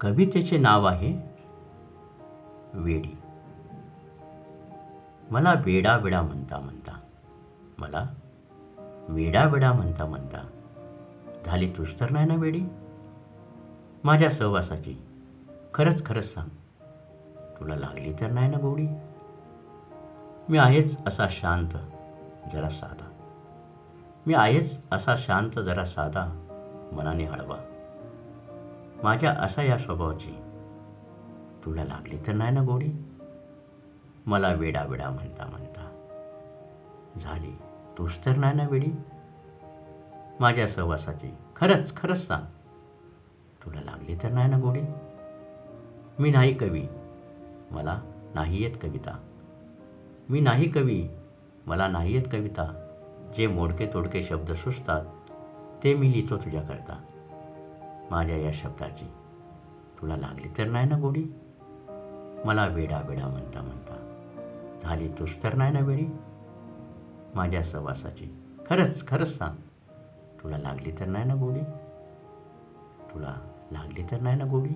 कवितेचे नाव आहे वेडी. मला वेडा वेडा म्हणता म्हणता मला वेडा वेडा म्हणता म्हणता झाली तूच तर नाही ना वेडी? माझ्या सहवासाची खरंच खरंच सांग तुला लागली तर नाही ना गोडी? मी आहेच असा शांत जरा साधा. मी आहेच असा शांत जरा साधा मनाने हळवा. माझ्या असा या स्वभावाची. तुला लागली तर नाही ना गोडी? मला वेडा वेडा म्हणता म्हणता. झाली. तूच तर नाही ना वेडी? माझ्या सहवासाची. खरंच खरंच सांग. तुला लागली तर नाही ना गोडी? मी नाही कवी. मला नाही येत कविता. मी नाही कवी. मला नाही येत कविता. जे मोडके तोडके शब्द सुचतात ते मी लिहितो तुझ्याकरता. माझ्या या शब्दाची. तुला लागली तर नाही ना गोडी? मला वेडा वेडा म्हणता म्हणता. झाली तूच तर नाही ना वेडी? माझ्या सहवासाची. खरंच खरंच सांग. तुला लागली तर नाही ना गोडी? तुला लागली तर नाही ना गोडी?